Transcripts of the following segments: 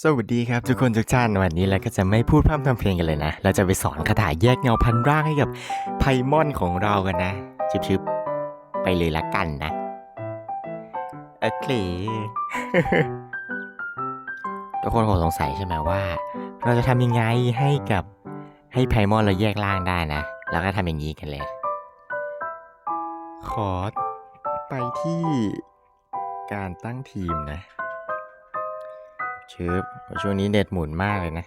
สวัสดีครับทุกคนทุกท่านวันนี้เราก็จะไม่พูดพร่ำทำเพลงกันเลยนะ เราจะไปสอนคาถาแยกเงาพันร่างให้กับไพมอนของเรากันนะชิบๆไปเลยละกันนะโอเคทุกคนคงสงสัยใช่ไหมว่า เราจะทำยังไงให้กับให้ไพมอนเราแยกร่างได้นะแล้วก็ทำอย่างนี้กันเลย ขอไปที่การตั้งทีมนะ ชึบช่วงนี้เน็ตหมุนมากเลยนะ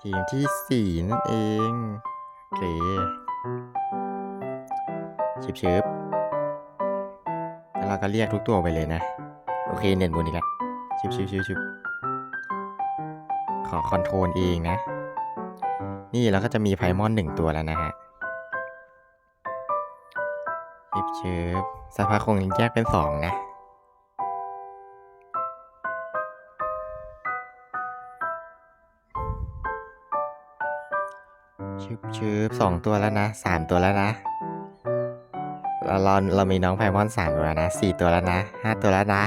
ทีมที่สี่นั่นเอง โอเคชิบชึบแล้วเราก็เรียกทุกตัวไปเลยนะ โอเคเน็ตหมุนอีกแล้วชิบชิบชิบชิบขอคอนโทรลเองนะ นี่เราก็จะมีไพมอนหนึ่งตัวแล้วนะฮะชิบชิบสักพักคงแยกเป็นสองนะ ชึบชึบสองตัวแล้วนะสามตัวแล้วนะเราเราเรามีน้องไพมอนสามตัวแล้วนะสี่ตัวแล้วนะห้าตัวแล้วนะ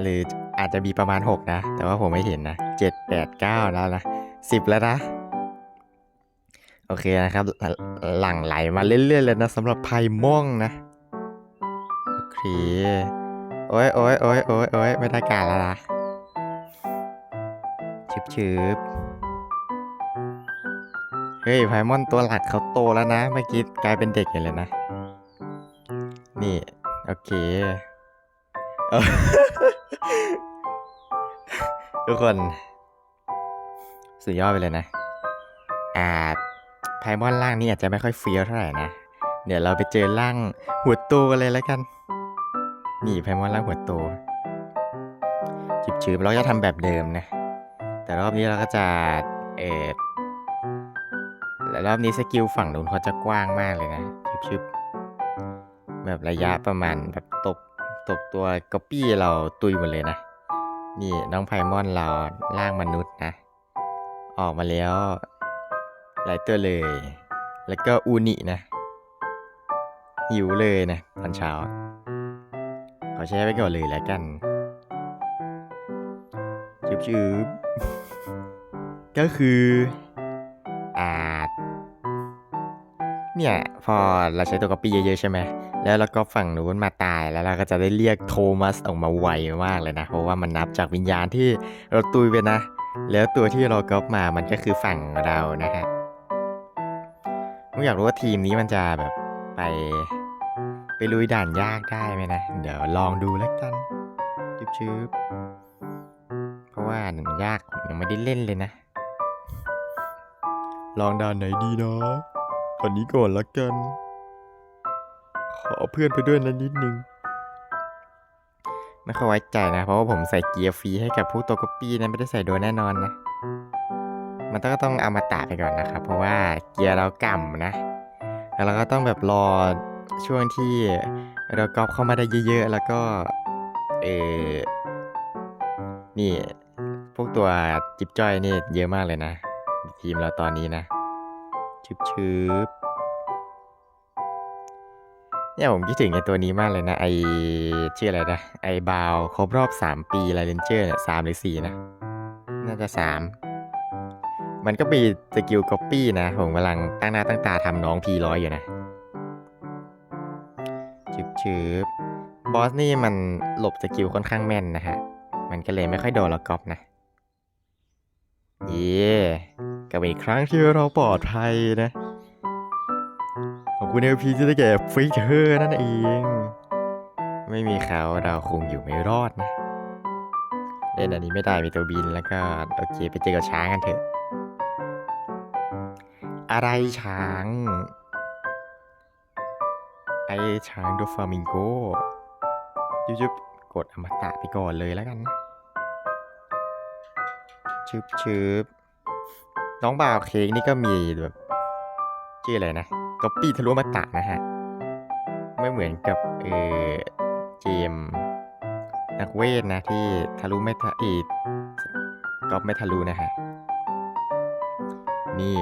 หรืออาจจะมีประมาณหกนะ แต่ว่าผมไม่เห็นนะเจ็ดแปดเก้าแล้วนะสิบแล้วนะ โอเคนะครับ หลั่งไหลมาเรื่อยๆเลยนะสำหรับไพม่องนะโอเคโอ้ยโอ้ยโอ้ยโอ้ยโอ้ยไม่ได้การแล้วนะชึบชึบ เฮ้ยไพมอนตัวหลักเขาโตแล้วนะ เมื่อกี้กลายเป็นเด็กอย่างเลยนะ นี่ โอเคเออทุกคน สุดยอดไปเลยนะ อ่าไพมอนล่างนี่อาจจะไม่ค่อยเฟี้ยวเท่าไหร่นะ เดี๋ยวเราไปเจอล่างหัวโตกันเลยแล้วกัน นี่ไพมอนล่างหัวโตจิบชืบเราจะทำแบบเดิมนะ แต่รอบนี้เราก็จะเออ แล้วรอบนี้สกิลฝั่งนู้นเขาจะกว้างมากเลยนะชึบๆแบบระยะประมาณแบบตบตบตัวก๊อปปี้เราตุยหมดเลยนะ นี่น้องไพมอนเราร่างมนุษย์นะ ออกมาแล้วหลายตัวเลย แล้วก็อูนินะ หิวเลยนะตอนเช้าขอใช้ไปก่อนเลยแล้วกันชึบๆก็คือ อ่า เนี่ยพอเราใช้ตัวก๊อปปี้เยอะๆใช่ไหมแล้วเราก็ฝั่งนู้นมาตายแล้วเราก็จะได้เรียกโทมัสออกมาไวมากเลยนะ เพราะว่ามันนับจากวิญญาณที่เราตุยไปนะ แล้วตัวที่เราก๊อปมามันก็คือฝั่งเรานะฮะผมอยากรู้ว่าทีมนี้มันจะแบบไป ไปลุยด่านยากได้ไหมนะ เดี๋ยวลองดูแล้วกันชืบๆเพราะว่ามันยากผมยังไม่ได้เล่นเลยนะ ลองด่านไหนดีนะ ตอนนี้ก่อนละกัน ขอเพื่อนไปด้วยนะนิดนึงไม่ค่อยไว้ใจนะ เพราะว่าผมใส่เกียร์ฟรีให้กับผู้ตัวก๊ปปี้นะไม่ได้ใส่โดนแน่นอนนะ มันต้องก็ต้องเอามาตะไปก่อนนะครับ เพราะว่าเกียร์เราก่ำนะ แล้วเราก็ต้องแบบรอช่วงที่เรากอปเข้ามาได้เยอะๆ แล้วก็เออนี่ พวกตัวจิบจ้อยนี่เยอะมากเลยนะ ทีมเราตอนนี้นะ ชึบชึบเนี่ยผมคิดถึงไอตัวนี้มากเลยนะไอชื่ออะไรนะไอบาวครบรอบ 3 ปีไลเลนเจอร์เนี่ยสามหรือสี่นะ น่าจะสามมันก็มีสกิลก๊อปปี้นะ ผมกำลังตั้งหน้าตั้งตาทำน้องพีร้อยอยู่นะชึบชึบบอสนี่มันหลบสกิลค่อนข้างแม่นนะฮะ มันก็เลยไม่ค่อยโดนเราก๊อปนะ เย่ กับอีกครั้งที่เราปลอดภัยนะ ขอบคุณเอพีที่ได้แก่ฟิกเธอร์นั่นเอง ไม่มีเขาเราคงอยู่ไม่รอดนะ เล่นอันนี้ไม่ได้มีตัวบินแล้วก็ โอเคไปเจอกับช้างกันเถอะ อะไรช้าง ไอช้างดูฟามิงโกยุบๆกดอมตะไปก่อนเลยแล้วกันนะชึบชึบ น้องบ่าวเค้กนี่ก็มีแบบชื่ออะไรนะก๊อปปี้ทะลุอมตะนะฮะ ไม่เหมือนกับเออเจมส์นักเวทนะที่ทะลุไม่ทะอีก๊อปไม่ทะลุนะฮะ นี่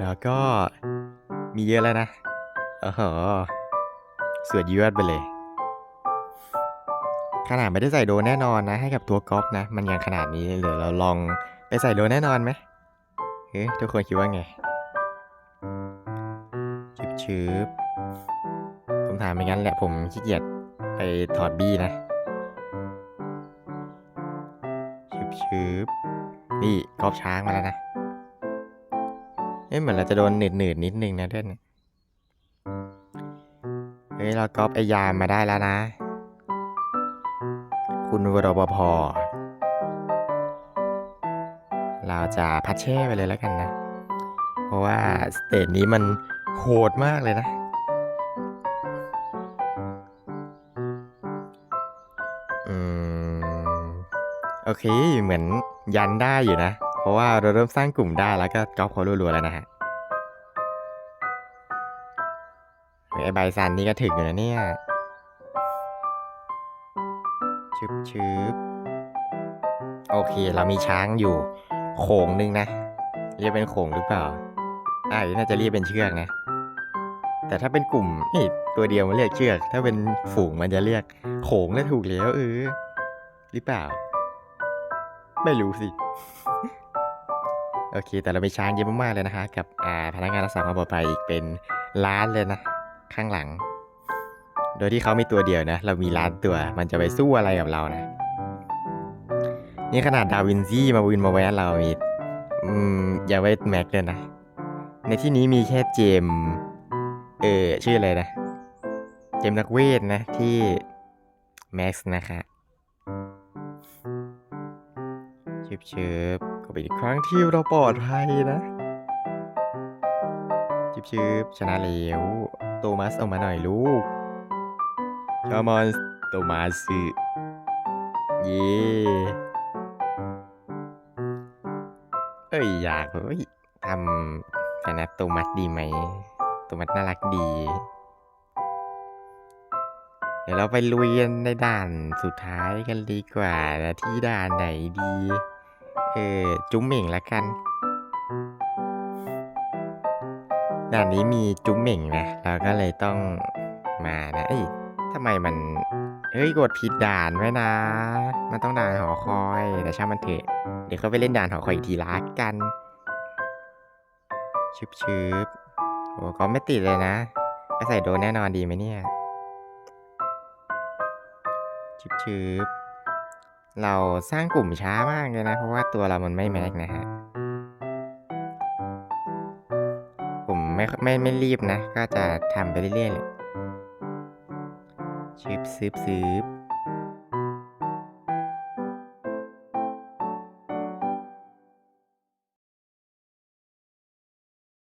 แล้วก็มีเยอะแล้วนะเออสวดยวดไปเลย ขนาดไม่ได้ใส่โดนแน่นอนนะ ให้กับตัวก๊อฟนะ มันยังขนาดนี้เลยเราลองไปใส่โดนแน่นอนไหม เฮ้ยทุกคนคิดว่าไงชืบชืบผมถามไปงั้นแหละผมขี้เกียจไปถอดบี้นะชืบชืบนี่ก๊อฟช้างมาแล้วนะ เอ๊ะเหมือนเราจะโดนหนืดหนืดนิดนึงนะเพื่นเฮ้ยเราก๊อปไอยามมาได้แล้วนะ คุณวรปภ เราจะพัดแช่ไปเลยแล้วกันนะ เพราะว่าสเตจนี้มันโหดมากเลยนะอืมโอเค เหมือนยันได้อยู่นะ เพราะว่าเราเริ่มสร้างกลุ่มได้แล้วก็ก๊อปเขารัวๆแล้วนะฮะเฮ้ยไอใบซันนี่ก็ถึงอยู่นะเนี่ยชึบชึบโอเค เรามีช้างอยู่ โขงหนึ่งนะ เรียกเป็นโขงหรือเปล่าอ่าน่าจะเรียกเป็นเชือกนะ แต่ถ้าเป็นกลุ่มนี่ตัวเดียวมันเรียกเชือก ถ้าเป็นฝูงมันจะเรียกโขงแล้วถูกแล้วเออหรือเปล่า ไม่รู้สิ โอเค แต่เรามีช้างเยอะมากๆเลยนะคะ กับอ่าพนักงานรักษาความปลอดภัยอีกเป็นล้านเลยนะ ข้างหลัง โดยที่เขามีตัวเดียวนะ เรามีล้านตัว มันจะไปสู้อะไรกับเรานะ นี่ขนาดดาวินซี่มาวินมาแวะเรามีอืม อย่าไว้แม็กเลยนะ ในที่นี้มีแค่เจม เออ ชื่ออะไรนะ เจมนักเวทนะที่แม็กซ์นะคะชิบเชิบก็เป็นอีกครั้งที่เราปลอดภัยนะชิบชิบชนะแล้วโตมัสออกมาหน่อยลูกคามอนโตมาสึเย่ เอ้ยอยากเฮ้ยทำคณะโตมัสดีไหมโตมัสน่ารักดี เดี๋ยวเราไปลุยกันในด่านสุดท้ายกันดีกว่าที่ด่านไหนดี เออจุ้มเหม่งละกัน ด่านนี้มีจุ้มเหม่งนะเราก็เลยต้องมานะเอ้ย ทำไมมัน เฮ้ยกดผิดด่านไว้นะ มันต้องด่านหอคอยแต่ช่างมันเถอะ เดี๋ยวเขาไปเล่นด่านหอคอยอีกทีละกัน ชึบชึบโอ้ก็ไม่ติดเลยนะไปใส่โดนแน่นอนดีไหมเนี่ย ชึบชึบเราสร้างกลุ่มช้ามากเลยนะ เพราะว่าตัวเรามันไม่แม็กนะฮะ ผมไม่ไม่ไม่รีบนะ ก็จะทำไปเรื่อยๆเลย ชิบซิบซิบ